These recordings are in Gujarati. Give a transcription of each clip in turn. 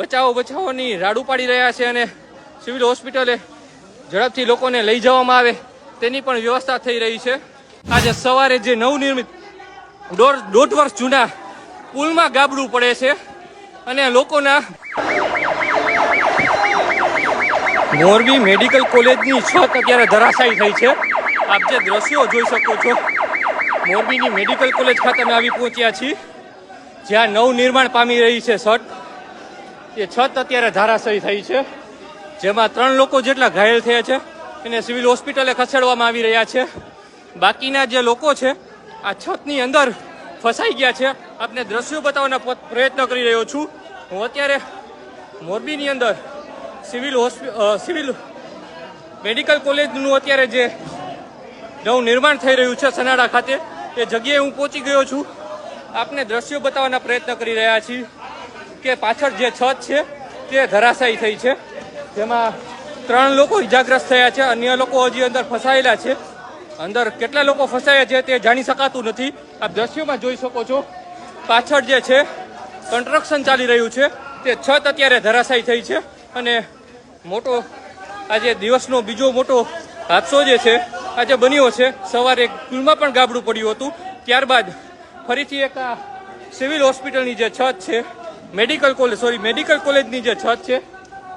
બચાવો બચાવોની રાડ પાડી રહ્યા છે અને સિવિલ હોસ્પિટલે ઝડપથી લોકોને લઈ જવામાં આવે તેની પણ વ્યવસ્થા થઈ રહી છે. આજે સવારે જે નવનિર્મિત દોઢ દોઢ વર્ષ જૂના પુલમાં ગાબડું પડે છે અને લોકોના મોરબી મેડિકલ કોલેજની છત અત્યારે ધરાશાયી થઈ છે. આપ જે દ્રશ્યો જોઈ શકો છો, મોરબીની મેડિકલ કોલેજ ખાતે અમે આવી પહોંચ્યા છીએ. જ્યાં નવ નિર્માણ પામી રહી છે છત. એ છત અત્યારે ધારાશાયી થઈ છે, જેમાં ત્રણ લોકો જેટલા ઘાયલ થયા છે એને સિવિલ હોસ્પિટલે ખસેડવામાં આવી રહ્યા છે. બાકીના જે લોકો છે, આ છતની અંદર ફસાઈ ગયા છે. આપને દ્રશ્યો બતાવવાના પ્રયત્ન કરી રહ્યો છું. હું અત્યારે મોરબીની અંદર સિવિલ સિવિલ મેડિકલ કોલેજનું અત્યારે જે નવું નિર્માણ થઈ રહ્યું છે સનાડા ખાતે, એ જગ્યાએ હું પહોંચી ગયો છું. આપને દ્રશ્યો બતાવવાના પ્રયત્ન કરી રહ્યા છીએ. કે પાછળ જે છત છે, તે ધરાશાયી થઈ છે. જેમાં ત્રણ લોકો ઇજાગ્રસ્ત થયા છે, અન્ય લોકો હજી અંદર ફસાયેલા છે. અંદર કેટલા લોકો ફસાયા છે તે જાણી શકાતું નથી. આપ દ્રશ્યોમાં જોઈ શકો છો, પાછળ જે છે કન્સ્ટ્રક્શન ચાલી રહ્યું છે. તે છત અત્યારે ધરાશાયી થઈ છે અને મોટો આજે દિવસનો બીજો મોટો હાદસો જે છે, આજે બન્યો છે. સવારે સ્કૂલમાં પણ ગાબડું પડ્યું હતું. ત્યારબાદ ફરીથી એક આ સિવિલ હોસ્પિટલની જે છત છે મેડિકલ કોલેજ સોરી મેડિકલ કોલેજની જે છત છે,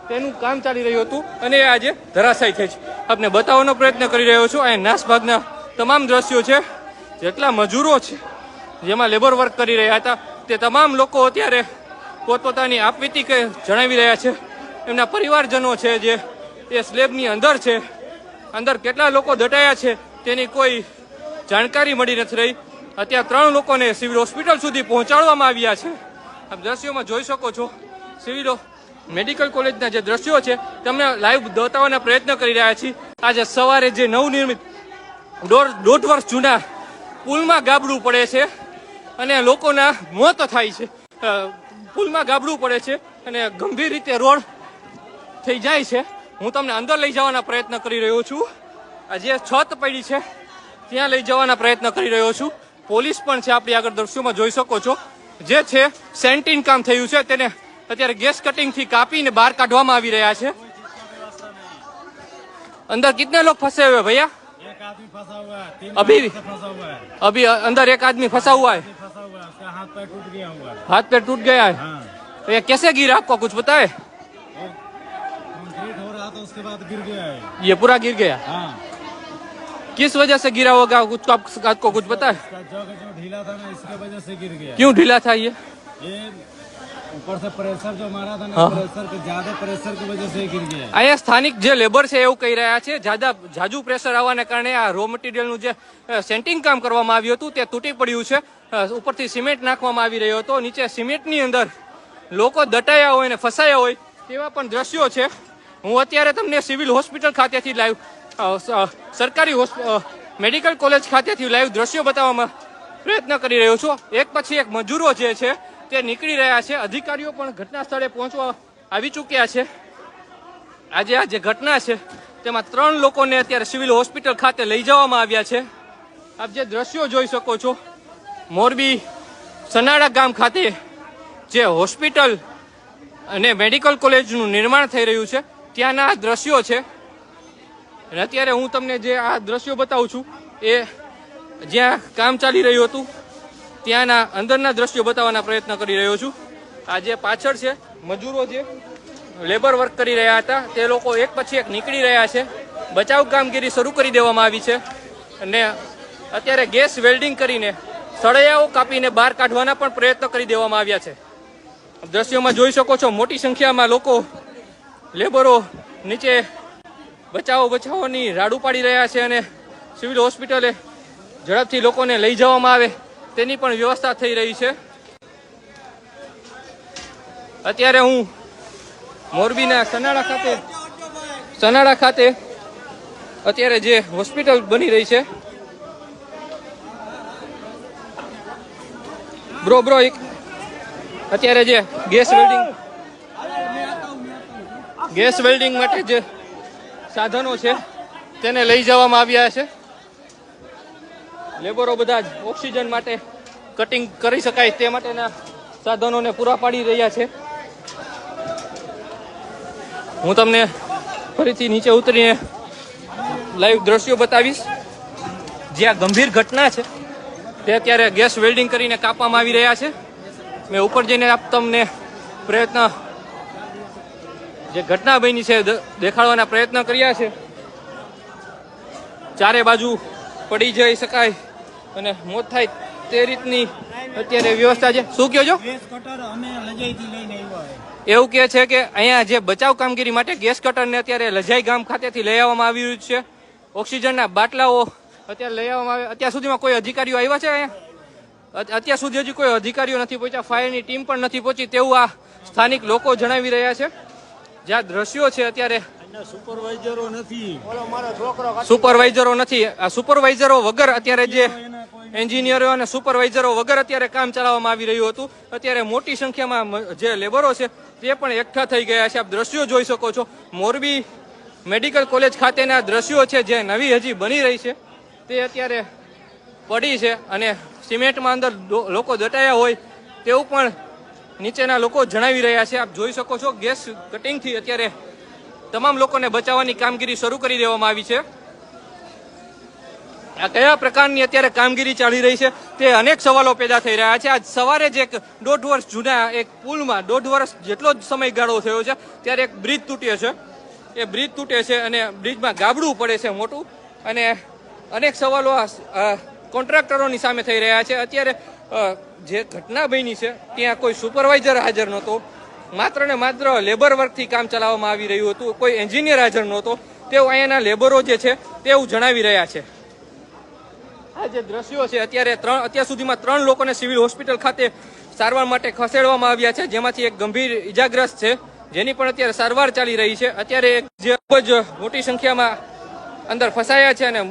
તેનું કામ ચાલી રહ્યું હતું અને એ આજે ધરાશાયી થઈ છે. આપને બતાવવાનો પ્રયત્ન કરી રહ્યો છું, અહીં નાસભાગના તમામ દ્રશ્યો છે, જેટલા મજૂરો છે, જેમાં લેબર વર્ક કરી રહ્યા હતા, તે તમામ લોકો અત્યારે પોતપોતાની આપવીતી કે જણાવી રહ્યા છે. એમના પરિવારજનો છે જે એ સ્લેબની અંદર છે, અંદર કેટલા લોકો દટાયા છે, તેની કોઈ જાણકારી મળી નથી રહી. અત્યારે ત્રણ લોકોને સિવિલ હોસ્પિટલ સુધી પહોંચાડવામાં આવ્યા છે. આપ દ્રશ્યોમાં જોઈ શકો છો. સિવિલો મેડિકલ કોલેજના જે દ્રશ્યો છે, તમને લાઈવ બતાવવાના પ્રયત્ન કરી રહ્યા છીએ. આજે સવારે જે નવનિર્મિત દોઢ દોઢ વર્ષ જૂના પુલમાં ગાબડું પડે છે અને લોકોના મોત થાય છે. પુલમાં ગાબડું પડે છે અને ગંભીર રીતે રોડ થઈ જાય છે. હું તમને અંદર લઈ જવાના પ્રયત્ન કરી રહ્યો છું. આ જે છત પડી છે, ત્યાં લઈ જવાના પ્રયત્ન કરી રહ્યો છું. પોલીસ પણ છે, આપણી આગળ દ્રશ્યોમાં જોઈ શકો છો. જે છે સેન્ટીન કામ થયું છે તેને અત્યારે ગેસ કટિંગથી કાપીને બહાર કાઢવામાં આવી રહ્યા છે. અંદર કેટલા લોકો ફસે हुए भैया अभी अभी अंदर एक आदमी फंसा हुआ है हाथ पैर टूट गया हुआ हाथ पैर टूट गया है तो ये कैसे गिरा आपको कुछ बताए हो रहा था उसके बाद गिर गया है ये पूरा गिर गया हाँ। किस वजह से गिरा होगा कुछ आप, आपको कुछ पता है उसका जग जो ढीला था ना इसके वजह से गिर गया क्यों ढीला था ये ये ऊपर से प्रेशर जो मारा था ना हाँ। प्रेशर के ज्यादा प्रेशर की वजह से गिर गया है અહીંયા સ્થાનિક જે લેબર છે એવું કહી રહ્યા છે જાજા જાજુ પ્રેશર આવવાને કારણે આ રો મટીરિયલનું જે અ, સેન્ટિંગ કામ કરવામાં આવ્યું હતું તે તૂટી પડ્યું છે અ, ઉપરથી સિમેન્ટ નાખવામાં આવી રહ્યો હતો નીચે સિમેન્ટની અંદર લોકો દટાયા હોય અને ફસાયા હોય તેવા પણ દ્રશ્યો છે હું અત્યારે તમને સિવિલ હોસ્પિટલ ખાતેથી લાઈવ અ, સ- સરકારી મેડિકલ કોલેજ ખાતેથી લાઈવ દ્રશ્યો બતાવવામાં પ્રયત્ન કરી રહ્યો છું. એક પછી એક મજૂરો જે છે તે નીકળી રહ્યા છે. અધિકારીઓ પણ ઘટના સ્થળે પહોંચવા આવી ચૂક્યા છે. આજે આ જે ઘટના છે તેમાં ત્રણ લોકોને અત્યારે સિવિલ હોસ્પિટલ ખાતે લઈ જવામાં આવ્યા છે. આપ જે દ્રશ્યો જોઈ શકો છો, મોરબી સનાડા ગામ ખાતે જે હોસ્પિટલ અને મેડિકલ કોલેજનું નિર્માણ થઈ રહ્યું છે, ત્યાંના દ્રશ્યો છે. અને અત્યારે હું તમને જે આ દ્રશ્યો બતાવું છું, એ જ્યાં કામ ચાલી રહ્યું હતું, ત્યાંના અંદરના દ્રશ્યો બતાવવાના પ્રયત્ન કરી રહ્યો છું. આ જે પાછળ છે, મજૂરો જે લેબર વર્ક કરી રહ્યા હતા, તે લોકો એક પછી એક નીકળી રહ્યા છે. બચાવ કામગીરી શરૂ કરી દેવામાં આવી છે. અને અત્યારે ગેસ વેલ્ડિંગ કરીને સળિયાઓ કાપીને બહાર કાઢવાના પણ પ્રયત્ન કરી દેવામાં આવ્યા છે. દ્રશ્યોમાં જોઈ શકો છો, મોટી સંખ્યામાં લોકો લેબરો નીચે બચાવો બચાવોની રાડુ પાડી રહ્યા છે અને સિવિલ હોસ્પિટલે ઝડપથી લોકોને લઈ જવામાં આવે, તેની પણ વ્યવસ્થા થઈ રહી છે. અત્યારે હું મોરબીના સનાડા ખાતે સનાડા ખાતે અત્યારે જે હોસ્પિટલ બની રહી છે. બ્રો બ્રો, એક અત્યારે જે ગેસ વેલ્ડિંગ ગેસ વેલ્ડિંગ માટે જે સાધનો છે, તેને લઈ જવામાં આવ્યા છે. લેબરો બધા જ ઓક્સિજન માટે કટિંગ કરી શકાય તે માટેના સાધનોને પૂરા પાડી રહ્યા છે. હું તમને ફરીથી નીચે ઉતરીને લાઈવ દ્રશ્યો બતાવીશ. જ્યાં ગંભીર ઘટના છે, તે અત્યારે ગેસ વેલ્ડિંગ કરીને કાપવામાં આવી રહ્યા છે. મેં ઉપર જઈને આપ તમને પ્રયત્ન જે ઘટના બની છે દેખાડવાના પ્રયત્ન કર્યા છે. ચારે બાજુ પડી જઈ શકાય અને મોત થાય તે રીતની અત્યારે વ્યવસ્થા છે. શું કહો છો? એવું કહે છે કે અહીંયા જે બચાવ કામગીરી માટે ગેસ કટરને અત્યારે લજાઈ ગામ ખાતેથી લઈ આવવામાં આવી રહ્યું છે. ઓક્સિજનના બાટલાઓ અત્યારે લઈ આવવામાં આવે અત્યાર સુધીમાં કોઈ અધિકારીઓ આવ્યા છે અહીંયા? અત- અત્યાર સુધી હજી કોઈ અધિકારીઓ નથી પહોંચ્યા ફાયરની ટીમ પણ નથી પહોંચી તેવું આ સ્થાનિક લોકો જણાવી રહ્યા છે. જ્યાં દ્રશ્યો છે અત્યારે સુપરવાઇઝરો નથી. સુપરવાઇઝરો નથી. આ સુપરવાઇઝરો વગર અત્યારે જે એન્જિનિયરો અને સુપરવાઇઝરો વગર અત્યારે કામ ચલાવવામાં આવી રહ્યું હતું. અત્યારે મોટી સંખ્યામાં જે લેબરો છે તે પણ એકઠા થઈ ગયા છે. આપ દ્રશ્યો જોઈ શકો છો. મોરબી મેડિકલ કોલેજ ખાતેના દ્રશ્યો છે જે નવી હજી બની રહી છે. તે અત્યારે પડી છે અને સિમેન્ટમાં અંદર લોકો દટાયા હોય તેવું પણ નીચેના લોકો જણાવી રહ્યા છે. આપ જોઈ શકો છો, ગેસ કટિંગથી અત્યારે તમામ લોકોને બચાવવાની કામગીરી શરૂ કરી દેવામાં આવી છે. આ કયા પ્રકારની અત્યારે કામગીરી ચાલી રહી છે તે અનેક સવાલો પેદા થઈ રહ્યા છે. આજ સવારે જ એક દોઢ વર્ષ જૂના, એક પુલમાં દોઢ વર્ષ જેટલો જ સમયગાળો થયો છે, ત્યારે એક બ્રિજ તૂટ્યો છે. એ બ્રિજ તૂટે છે અને બ્રિજમાં ગાબડું પડે છે મોટું અને અનેક સવાલો કોન્ટ્રાક્ટરોની સામે થઈ રહ્યા છે. અત્યારે જે ઘટના બની છે, ત્યાં કોઈ સુપરવાઇઝર હાજર નહોતો. માત્ર ને માત્ર લેબર વર્કથી કામ ચલાવવામાં આવી રહ્યું હતું. કોઈ એન્જિનિયર હાજર નહોતો. તેવું અહીંયાના લેબરો જે છે, તેવું જણાવી રહ્યા છે. આ જે દ્રશ્યો છે, અત્યારે ત્રણ, અત્યાર સુધીમાં ત્રણ લોકોને સિવિલ હોસ્પિટલ ખાતે સારવાર માટે ખસેડવામાં આવ્યા છે. જેમાંથી એક ગંભીર ઇજાગ્રસ્ત છે. જેની પણ અત્યારે સારવાર ચાલી રહી છે. અત્યારે એક જે ખૂબ જ મોટી સંખ્યામાં અંદર ફસાયા છે અને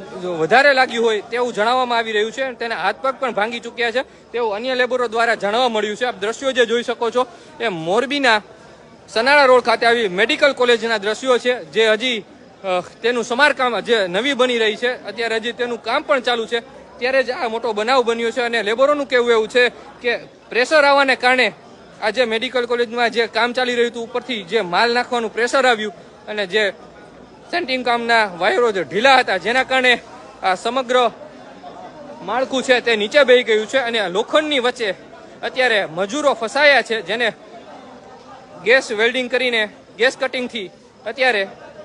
વધારે લાગ્યું હોય તેવું જણાવવામાં આવી રહ્યું છે તેના હાથ પગ પણ ભાંગી ચૂક્યા છે. તેવું અન્ય લેબરો દ્વારા જાણવા મળ્યું છે. આપ દ્રશ્યો જે જોઈ શકો છો, એ મોરબીના સનાળા રોડ ખાતે આવી મેડિકલ કોલેજના દ્રશ્યો છે, જે હજી તેનું સમારકામ જે નવી બની રહી છે. અત્યારે હજી તેનું કામ પણ ચાલુ છે. ત્યારે જ આ મોટો બનાવ બન્યો છે અને લેબરોનું કહેવું એવું છે કે પ્રેશર આવવાને કારણે આ જે મેડિકલ કોલેજમાં જે કામ ચાલી રહ્યું હતું, ઉપરથી જે માલ નાખવાનું પ્રેશર આવ્યું અને જે સેન્ટિંગ કામના વાયરો જે ઢીલા હતા, જેના કારણે આ સમગ્ર માળખું છે તે નીચે બેહી ગયું છે અને લોખંડની વચ્ચે અત્યારે મજૂરો ફસાયા છે, જેને ગેસ વેલ્ડિંગ કરીને, ગેસ કટિંગથી અત્યારે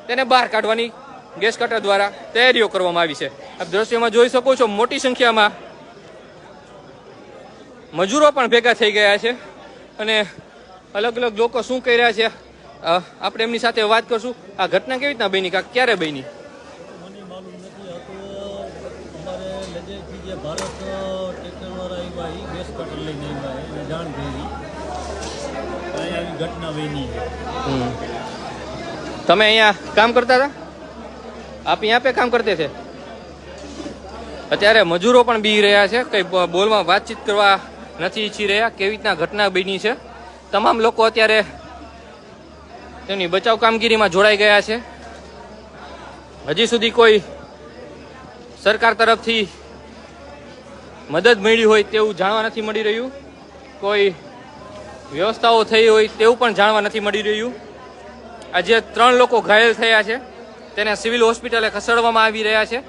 તેને બહાર કાઢવાની ગેસ કટર દ્વારા તૈયારીઓ કરવામાં આવી છે. આપ દ્રશ્યમાં જોઈ શકો છો મોટી સંખ્યામાં મજૂરો પણ ભેગા થઈ ગયા છે અને અલગ અલગ લોકો શું કહી રહ્યા છે આપણે એમની સાથે વાત કરશું. આ ઘટના કેવી રીતના બની? કાંક ક્યારે બની? તમે અહીંયા કામ કરતા હતા? આપ અહીંયા પે કામ કરતે છે? અત્યારે મજૂરો પણ બી રહ્યા છે. કંઈ બોલમાં વાતચીત કરવા નથી ઈચ્છી રહ્યા. કેવી રીતના ઘટના બની છે? તમામ લોકો અત્યારે તેમની બચાવ કામગીરીમાં જોડાઈ ગયા છે. હજી સુધી કોઈ સરકાર તરફથી મદદ મળી હોય તેવું જાણવા નથી મળી રહ્યું. કોઈ વ્યવસ્થાઓ થઈ હોય તેવું પણ જાણવા નથી મળી રહ્યું. આજે ત્રણ લોકો ઘાયલ થયા છે. તેને સિવિલ હોસ્પિટલે ખસેડવામાં આવી રહ્યા છે.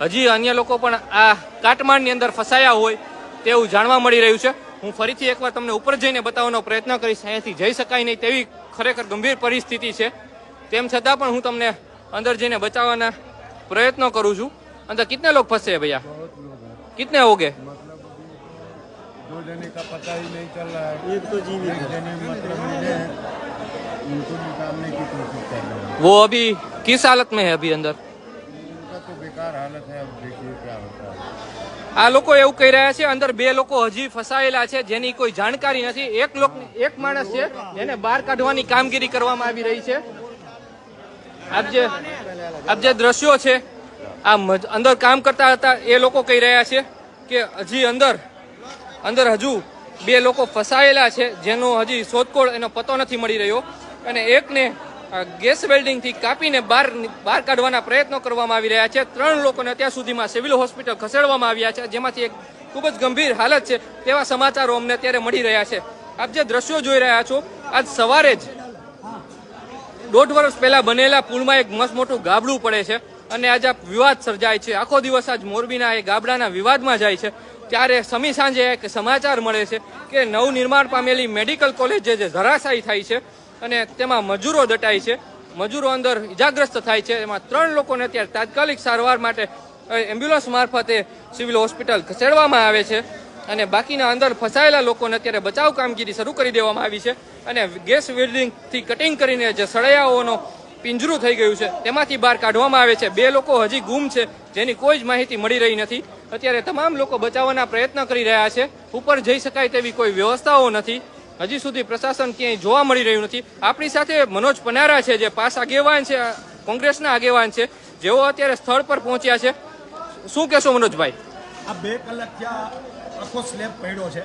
હજી અન્ય લોકો પણ આ કાટમાળની અંદર ફસાયા હોય તેવું જાણવા મળી રહ્યું છે. હું ફરીથી એકવાર તમને ઉપર જઈને બતાવવાનો પ્રયત્ન કરીશ અહીંયાથી જઈ શકાય નહીં તેવી ખરેખર ગંભીર પરિસ્થિતિ છે તેમ છતાં પણ હું તમને અંદર જઈને બચાવવાના પ્રયત્નો કરું છું અંદર કિતને લોગ ફસે ભૈયા કિતને હોગે दो जने का पता ही नहीं चल रहा है એક તો જીવી एक जने मतलब मिले हैं, उनको निकालने की कोशिश कर रहे हैं वो अभी किस हालत में है अभी अंदर उनका तो बेकार हालत है अब देखिए क्या होता है આ લોકો એવું કહી રહ્યા છે, અંદર બે લોકો હજી ફસાયેલા છે, જેની કોઈ જાણકારી નથી. એક લોક એક માણસ છે જેને બહાર કાઢવાની કામગીરી કરવામાં આવી રહી છે. આપ જે આપ જે દ્રશ્યો છે, આ અંદર કામ કરતા હતા, એ લોકો કહી રહ્યા છે કે હજી અંદર અંદર હજુ બે લોકો ફસાયેલા છે, જેનો હજી શોધખોળ એનો પતો નથી મળી રહ્યો. અને એકને ગેસ વેલ્ડિંગથી કાપીને બહાર બહાર કાઢવાના પ્રયત્નો કરવામાં આવી રહ્યા છે. ત્રણ લોકોને અત્યાર સુધીમાં સિવિલ હોસ્પિટલ ખસેડવામાં આવ્યા છે. જેમાંથી એક ખૂબ જ ગંભીર હાલત છે તેવા સમાચારો અમને અત્યારે મળી રહ્યા છે. આપ જે દ્રશ્યો જોઈ રહ્યા છો, આજ સવારે જ દોઢ વર્ષ પહેલા બનેલા પુલમાં એક મસ્ત મોટું ગાબડું પડે છે અને આજે આ વિવાદ સર્જાય છે. આખો દિવસ આજ મોરબીના એ ગાબડાના વિવાદમાં જાય છે. ત્યારે સમી સાંજે એક સમાચાર મળે છે કે નવનિર્માણ પામેલી મેડિકલ કોલેજ જે ધરાશાયી થાય છે. અને તેમાં મજૂરો દટાય છે. મજૂરો અંદર ઇજાગ્રસ્ત થાય છે. એમાં ત્રણ લોકોને અત્યારે તાત્કાલિક સારવાર માટે એમ્બ્યુલન્સ મારફતે સિવિલ હોસ્પિટલ ખસેડવામાં આવે છે અને બાકીના અંદર ફસાયેલા લોકોને અત્યારે બચાવ કામગીરી શરૂ કરી દેવામાં આવી છે અને ગેસ વેલ્ડિંગથી કટિંગ કરીને જે સળિયાઓનો પિંજરું થઈ ગયું છે તેમાંથી બહાર કાઢવામાં આવે છે. બે લોકો હજી ગુમ છે, જેની કોઈ જ માહિતી મળી રહી નથી. અત્યારે તમામ લોકો બચાવવાના પ્રયત્ન કરી રહ્યા છે. ઉપર જઈ શકાય તેવી કોઈ વ્યવસ્થાઓ નથી. હજી સુધી પ્રશાસન ક્યાંય જોવા મળી રહ્યું નથી. આપણી સાથે મનોજ પનારા છે, જે પાસ આગેવાન છે, કોંગ્રેસના આગેવાન છે, જેઓ અત્યારે સ્થળ પર પહોંચ્યા છે. શું કહેશો મનોજભાઈ? આ બે કલાક ત્યાં આખો સ્લેબ પડ્યો છે.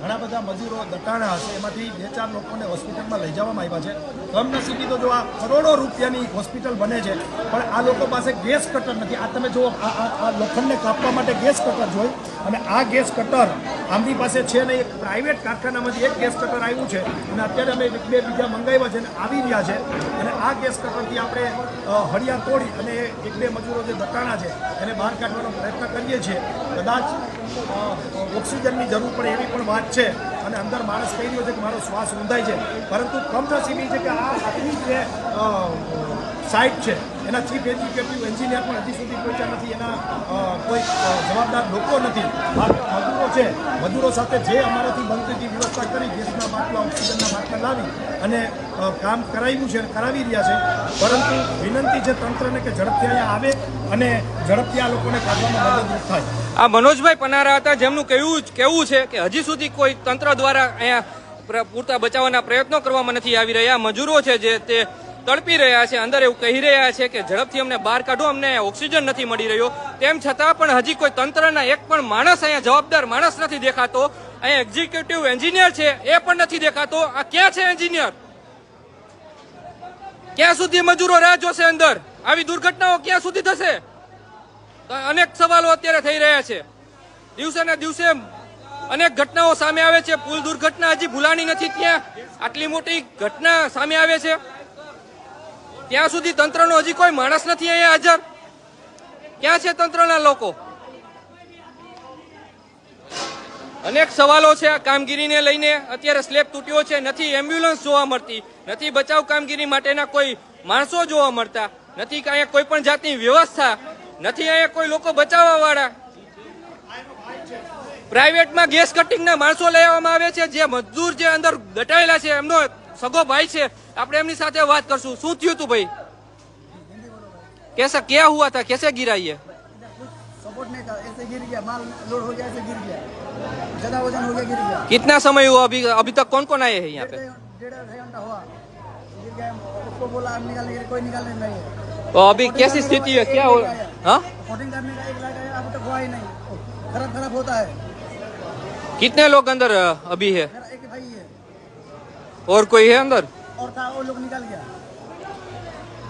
ઘણા બધા મજૂરો દટાણા હશે. એમાંથી બે ચાર લોકોને હોસ્પિટલમાં લઈ જવામાં આવ્યા છે. કમનસીબી તો જો આ કરોડો રૂપિયાની હોસ્પિટલ બને છે, પણ આ લોકો પાસે ગેસ કટર નથી. આ તમે જુઓ, આ લોખંડને કાપવા માટે ગેસ કટર જોઈ, અને આ ગેસ કટર આમની પાસે છે નહીં, એક પ્રાઇવેટ કારખાનામાંથી એક ગેસ કટર આવ્યું છે. અને અત્યારે અમે બે બીજા મંગાવ્યા છે અને આવી રહ્યા છે. અને આ ગેસ કટરથી આપણે હળિયા તોડી અને એક બે મજૂરો જે દટાણા છે, એને બહાર કાઢવાનો પ્રયત્ન કરીએ છીએ. કદાચ ઓક્સિજનની જરૂર પડે એવી પણ વાત છે. અને અંદર માણસ કહી રહ્યો છે કે મારો શ્વાસ ઊંધાય છે. પરંતુ કમનસીબી છે કે આ આટલી જે સાઇટ છે એના ચીફ એક્ઝિક્યુટિવ એન્જિનિયર પણ હજી સુધી પહોંચ્યા નથી. એના કોઈ જવાબદાર લોકો નથી. મજૂરો છે. મજૂરો સાથે જે અમારાથી બનતી હતી વ્યવસ્થા કરી, ગેસના બાટલા, ઓક્સિજનના બાટલા લાવી અને કામ કરાવ્યું છે અને કરાવી રહ્યા છે. પરંતુ વિનંતી છે તંત્રને કે ઝડપથી અહીંયા આવે અને ઝડપથી આ લોકોને કાઢવામાં મદદરૂપ થાય. આ મનોજભાઈ પનારા હતા, જેમનું કહેવું કેવું છે કે હજી સુધી કોઈ તંત્ર દ્વારા અહીંયા પ્ર- પૂરતા બચાવવાના પ્રયત્નો કરવામાં નથી આવી રહ્યા. મજૂરો છે જે તે તડપી રહ્યા છે, અંદર એવું કહી રહ્યા છે કે ઝડપથી અમને બહાર કાઢો, અમને ઓક્સિજન નથી મળી રહ્યો. તેમ છતાં પણ હજી કોઈ તંત્રના એક પણ માણસ અહીંયા જવાબદાર માણસ નથી દેખાતો. અહીંયા એક્ઝિક્યુટિવ એન્જિનિયર છે, એ પણ નથી દેખાતો. આ ક્યાં છે એન્જિનિયર ક્યાં સુધી મજૂરો રાહ જોશે અંદર? આવી દુર્ઘટનાઓ ક્યાં સુધી થશે? અનેક સવાલો અત્યારે થઈ રહ્યા છે. દિવસે ને દિવસે અનેક ઘટનાઓ સામે આવે છે. પુલ દુર્ઘટના હજી ભૂલાણી નથી ત્યાં. આટલી મોટી ઘટના સામે આવે છે. ત્યાં સુધી તંત્રનો હજી કોઈ માણસ નથી અહીંયા હાજર. ક્યાં છે તંત્રના લોકો? અનેક સવાલો છે આ કામગીરીને લઈને. અત્યારે સ્લેબ તૂટ્યો છે. નથી એમ્બ્યુલન્સ જોવા મળતી. નથી બચાવ કામગીરી માટેના કોઈ માણસો જોવા મળતા. નથી અહીંયા કોઈ પણ જાતની વ્યવસ્થા. નથી અહીંયા કોઈ લોકો બચાવવા વાળા પ્રાઇવેટમાં ગેસ કટિંગના માણસો લઈ આવે છે. જે મજદૂર જે અંદર દટાયેલા છે એમનો સગો ભાઈ છે આપણે એમની સાથે વાત કરશું શું થયું તું ભાઈ कैसा क्या हुआ था कैसे गिरा ये सपोर्ट नहीं था ऐसे गिर गया माल लोड हो गया ऐसे गिर गया ज्यादा वजन हो गया गिर गया कितना समय हुआ अभी अभी तक कौन कौन आए हैं यहाँ पे डेढ़ डेढ़ ढाई घंटा हुआ गिर गया उसको बोला आप निकालने के लिए कोई निकालने नहीं है तो अभी कैसी स्थिति है क्या हो हाँ कोटिंग करने का एक लाख आया अभी तक हुआ ही नहीं खराब खराब होता है कितने लोग अंदर अ, अभी है मेरा एक भाई है और કોઈ હે અંદર? ઓર કા ઓ લોક નિકલ ગયા?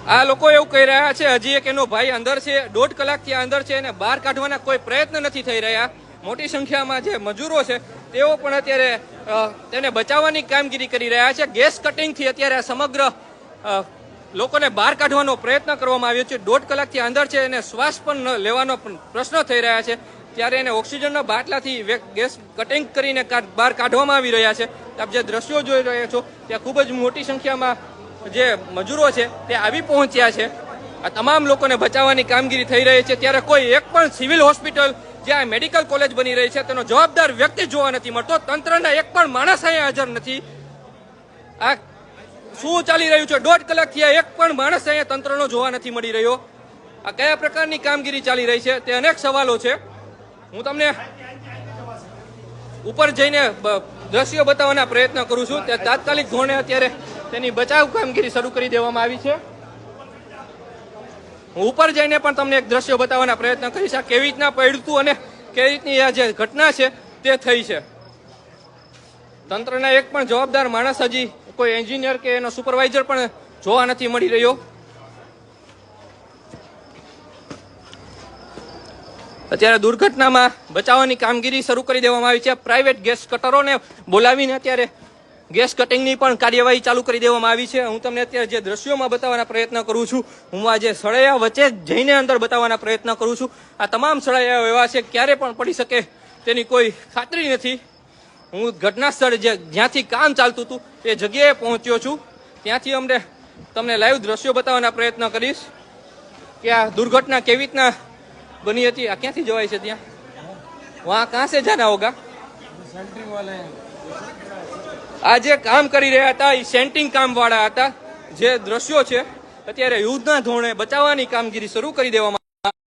આ લોકો એવું કહી રહ્યા છે હજી એક એનો ભાઈ અંદર છે દોઢ કલાકથી અંદર છે અને બહાર કાઢવાના કોઈ પ્રયત્ન નથી થઈ રહ્યા. મોટી સંખ્યામાં જે મજૂરો છે તેઓ પણ અત્યારે તેને બચાવવાની કામગીરી કરી રહ્યા છે. ગેસ કટિંગથી અત્યારે સમગ્ર લોકોને બહાર કાઢવાનો પ્રયત્ન કરવામાં આવ્યો છે. દોઢ કલાકથી અંદર છે અને શ્વાસ પણ લેવાનો પણ પ્રશ્ન થઈ રહ્યા છે. ત્યારે એને ઓક્સિજનના બાટલાથી ગેસ કટિંગ કરીને બહાર કાઢવામાં આવી રહ્યા છે. આપ જે દ્રશ્યો જોઈ રહ્યા છો, ત્યાં ખૂબ જ મોટી સંખ્યામાં જે મજૂરો છે, તે આવી પહોંચ્યા છે. આ તમામ લોકોને બચાવવાની કામગીરી થઈ રહી છે. ત્યારે કોઈ એક પણ સિવિલ હોસ્પિટલ જ્યાં મેડિકલ કોલેજ બની રહી છે, તેનો જવાબદાર વ્યક્તિ જોવા નથી મળતો. તંત્રના એક પણ માણસ અહીંયા હાજર નથી. આ શું ચાલી રહ્યું છે? દોઢ કલાકથી આ એક પણ માણસ અહીંયા તંત્રનો જોવા નથી મળી રહ્યો. આ કયા પ્રકારની કામગીરી ચાલી રહી છે? તે અનેક સવાલો છે. હું તમને ઉપર જઈને દ્રશ્યો બતાવવાના પ્રયત્ન કરું છું. ત્યાં તાત્કાલિક ધોરણે અત્યારે તેની બચાવ કામગીરી શરૂ કરી દેવામાં આવી છે. હું ઉપર જઈને પણ તમને એક દ્રશ્યો બતાવવાના પ્રયત્ન કરીશ. આ કેવી રીતના પડ્યું અને કેવી રીતની આ જે ઘટના છે તે થઈ છે. તંત્રના એક પણ જવાબદાર માણસ હજી કોઈ એન્જિનિયર કે એનો સુપરવાઇઝર પણ જોવા નથી મળી રહ્યો. અત્યારે દુર્ઘટનામાં બચાવવાની કામગીરી શરૂ કરી દેવામાં આવી છે. પ્રાઇવેટ ગેસ કટરોને બોલાવીને અત્યારે ગેસ કટિંગની પણ કાર્યવાહી ચાલુ કરી દેવામાં આવી છે. હું તમને અત્યારે જે દ્રશ્યોમાં બતાવવાના પ્રયત્ન કરું છું, હું આ જે સળિયા વચ્ચે જઈને અંદર બતાવવાના પ્રયત્ન કરું છું. આ તમામ સળિયાઓ એવા છે, ક્યારે પણ પડી શકે તેની કોઈ ખાતરી નથી. હું ઘટના સ્થળે જે, જ્યાંથી કામ ચાલતું હતું એ જગ્યાએ પહોંચ્યો છું. ત્યાંથી અમને તમને લાઈવ દ્રશ્યો બતાવવાના પ્રયત્ન કરીશ કે આ દુર્ઘટના કેવી રીતના બની હતી? આ ક્યાંથી જવાય છે ત્યાં? વહાં કાં સે જાના હોગા? આ જે કામ કરી રહ્યા હતા એ સેન્ટિંગ કામ વાળા હતા. જે દ્રશ્યો છે, અત્યારે યુદ્ધના ધોરણે બચાવવાની કામગીરી શરૂ કરી દેવામાં